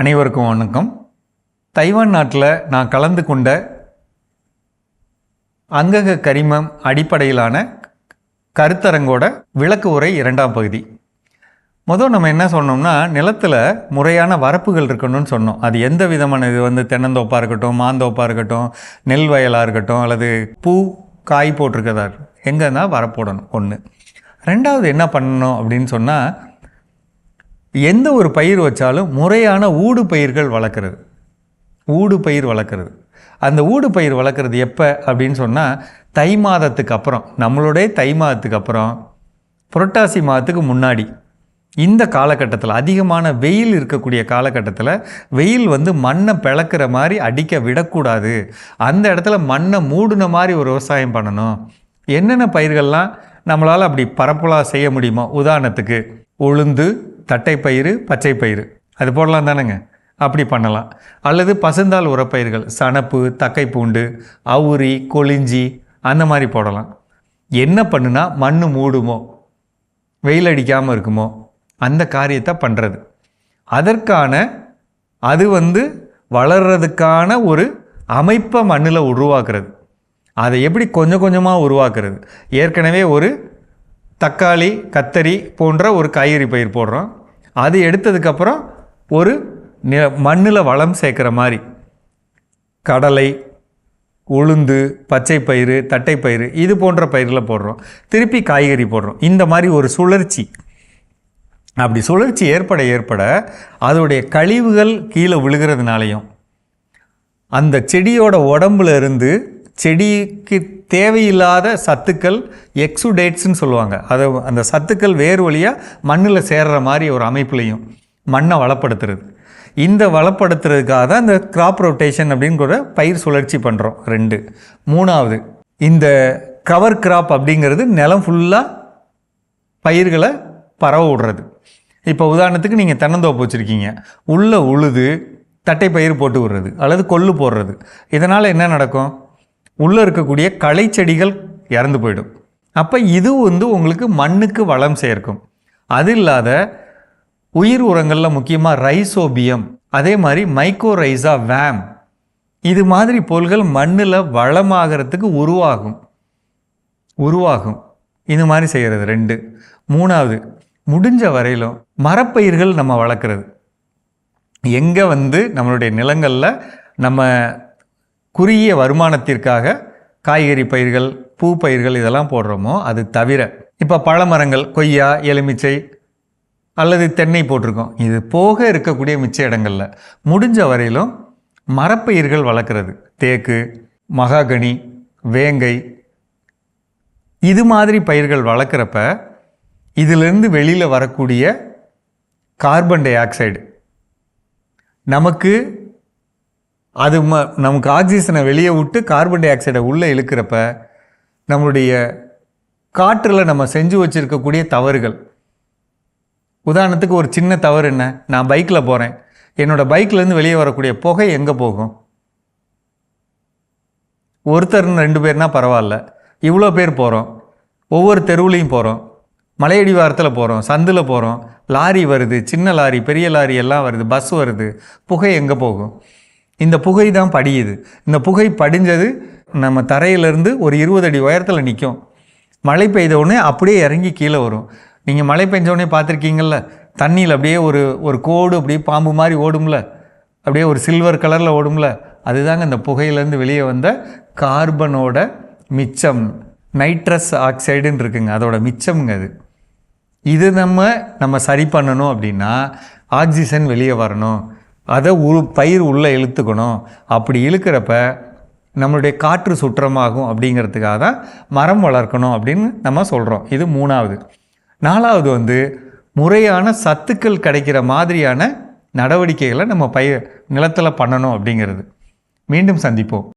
அனைவருக்கும் வணக்கம். தைவான் நாட்டில் நான் கலந்து கொண்ட அங்கக கரிமம் அடிப்படையிலான கருத்தரங்கோட விளக்கு உரை இரண்டாம் பகுதி. முதல் நம்ம என்ன சொன்னோம்னா நிலத்தில் முறையான வரப்புகள் இருக்கணும்னு சொன்னோம். அது எந்த விதமான இது வந்து தென்னந்தோப்பாக இருக்கட்டும் மாந்தோப்பாக இருக்கட்டும் நெல் வயலாக இருக்கட்டும் அல்லது பூ காய் போட்டிருக்கதா எங்கன்னா வரப்போடணும் ஒன்று ரெண்டாவது என்ன பண்ணணும் அப்படின்னு சொன்னால் எந்த ஒரு பயிர் வச்சாலும் முறையான ஊடு பயிர்கள் வளர்க்குறது. ஊடு பயிர் வளர்க்குறது. அந்த ஊடு பயிர் வளர்க்குறது எப்போ அப்படின்னு சொன்னால் தை மாதத்துக்கு அப்புறம். நம்மளுடைய தை மாதத்துக்கு அப்புறம். புரட்டாசி மாதத்துக்கு முன்னாடி. இந்த காலகட்டத்தில் அதிகமான வெயில் இருக்கக்கூடிய காலகட்டத்தில் வெயில் வந்து மண்ணை பிளக்கிற மாதிரி அடிக்க விடக்கூடாது. அந்த இடத்துல மண்ணை மூடின மாதிரி ஒரு விவசாயம் பண்ணணும். என்னென்ன பயிர்கள்லாம் நம்மளால் அப்படி பரப்பலாக செய்ய முடியுமோ உதாரணத்துக்கு உளுந்து தட்டைப்பயிறு பச்சை பயிறு அது போடலாம் தானேங்க. அப்படி பண்ணலாம். அல்லது பசுந்தால் உரப்பயிர்கள் சணப்பு தக்கைப்பூண்டு அவுரி கொளிஞ்சி அந்த மாதிரி போடலாம். என்ன பண்ணுனா மண் மூடுமோ வெயில் அடிக்காமல் இருக்குமோ அந்த காரியத்தை பண்ணுறது அதற்கான அது வந்து வளர்கிறதுக்கான ஒரு அமைப்பை மண்ணில் உருவாக்குறது. அதை எப்படி கொஞ்சம் கொஞ்சமாக உருவாக்குறது? ஏற்கனவே ஒரு தக்காளி கத்தரி போன்ற ஒரு காய்கறி பயிர் போடுறோம். அது எடுத்ததுக்கப்புறம் ஒரு நி மண்ணில் வளம் சேர்க்குற மாதிரி. கடலை உளுந்து பச்சை பயிறு தட்டைப்பயிறு இது போன்ற பயிரில் போடுறோம். திருப்பி காய்கறி போடுறோம். இந்த மாதிரி ஒரு சுழற்சி. அப்படி சுழற்சி ஏற்பட ஏற்பட அதோடைய கழிவுகள் கீழே விழுகிறதுனாலையும் அந்த செடியோட உடம்புல இருந்து செடிக்கு தேவையில்லாத சத்துக்கள் எக்ஸுடேட்ஸ்ன்னு சொல்லுவாங்க. அதை அந்த சத்துக்கள் வேறு வழியாக மண்ணில் சேர்ற மாதிரி ஒரு அமைப்புலையும் மண்ணை வளப்படுத்துறது. இந்த வளப்படுத்துறதுக்காக தான் இந்த கிராப் ரொட்டேஷன் அப்படின்னு கூட பயிர் சுழற்சி பண்ணுறோம் ரெண்டு. மூணாவது இந்த கவர் கிராப் அப்படிங்கிறது நிலம் ஃபுல்லாக பயிர்களை பரவ விடுறது. இப்போ உதாரணத்துக்கு நீங்கள் தென்னந்தோப்பு வச்சுருக்கீங்க. உள்ளே உழுது தட்டை பயிர் போட்டு விடுறது. அல்லது கொள்ளு போடுறது. இதனால் என்ன நடக்கும்? உள்ளே இருக்கக்கூடிய களை செடிகள் இறந்து போயிடும். அப்போ இது வந்து உங்களுக்கு மண்ணுக்கு வளம் சேர்க்கும். அது இல்லாத உயிர் உரங்களில் முக்கியமாக ரைசோபியம் அதே மாதிரி மைக்கோரைசா வேம் இது மாதிரி பொருள்கள் மண்ணில் வளமாகறதுக்கு உருவாகும். உருவாகும். இது மாதிரி செய்கிறது ரெண்டு. மூணாவது முடிஞ்ச வரையிலும் மரப்பயிர்கள் நம்ம வளர்க்குறது. எங்கே வந்து நம்மளுடைய நிலங்களில் நம்ம குறுகிய வருமானத்திற்காக காய்கறி பயிர்கள் பூ பயிர்கள் இதெல்லாம் போடுறோமோ அது தவிர இப்போ பழமரங்கள் கொய்யா எலுமிச்சை அல்லது தென்னை போட்டிருக்கோம். இது போக இருக்கக்கூடிய மிச்ச இடங்களில் முடிஞ்ச வரையிலும் மரப்பயிர்கள் வளர்க்குறது. தேக்கு மகாகனி வேங்கை இது மாதிரி பயிர்கள் வளர்க்குறப்ப இதிலிருந்து வெளியில் வரக்கூடிய கார்பன் டை ஆக்சைடு நமக்கு அது ம நமக்கு ஆக்சிஜனை வெளியே விட்டு கார்பன் டை ஆக்சைடை உள்ளே இழுக்கிறப்ப நம்மளுடைய காற்றில் நம்ம செஞ்சு வச்சுருக்கக்கூடிய தவறுகள். உதாரணத்துக்கு ஒரு சின்ன தவறு என்ன? நான் பைக்கில் போகிறேன் என்னோடய பைக்லேருந்து வெளியே வரக்கூடிய புகை எங்கே போகும்? ஒருத்தர்னு ரெண்டு பேர்னா பரவாயில்ல. இவ்வளோ பேர் போகிறோம் ஒவ்வொரு தெருவுலையும் போகிறோம் மலையடி வாரத்தில் போகிறோம் சந்தில் போகிறோம் லாரி வருது. சின்ன லாரி பெரிய லாரி எல்லாம் வருது. பஸ் வருது. புகை எங்கே போகும்? இந்த புகை தான் படியுது. இந்த புகை படிஞ்சது நம்ம தரையிலேருந்து ஒரு இருபது அடி உயரத்தில் நிற்கும் மழை பெய்த உடனே அப்படியே இறங்கி கீழே வரும். நீங்கள் மழை பெஞ்ச பார்த்துருக்கீங்கள பார்த்துருக்கீங்கள்ல தண்ணியில் அப்படியே ஒரு ஒரு கோடு அப்படியே பாம்பு மாதிரி ஓடும்ல? அப்படியே ஒரு சில்வர் கலரில் ஓடும்ல? அதுதாங்க இந்த புகையிலேருந்து வெளியே வந்த கார்பனோட மிச்சம். நைட்ரஸ் ஆக்சைடுன்னு இருக்குங்க. அதோட மிச்சம்ங்க அது. இது நம்ம நம்ம சரி பண்ணணும் அப்படின்னா ஆக்சிஜன் வெளியே வரணும். அதை உரு பயிர் உள்ளே இழுத்துக்கணும். அப்படி இழுக்கிறப்ப நம்மளுடைய காற்று சுற்றமாகும் அப்படிங்கிறதுக்காக தான் மரம் வளர்க்கணும் அப்படின்னு நம்ம சொல்கிறோம் இது மூணாவது. நாலாவது வந்து முறையான சத்துக்கள் கிடைக்கிற மாதிரியான நடவடிக்கைகளை நம்ம பயிர் நிலத்தில் பண்ணணும் அப்படிங்கிறது. மீண்டும் சந்திப்போம்.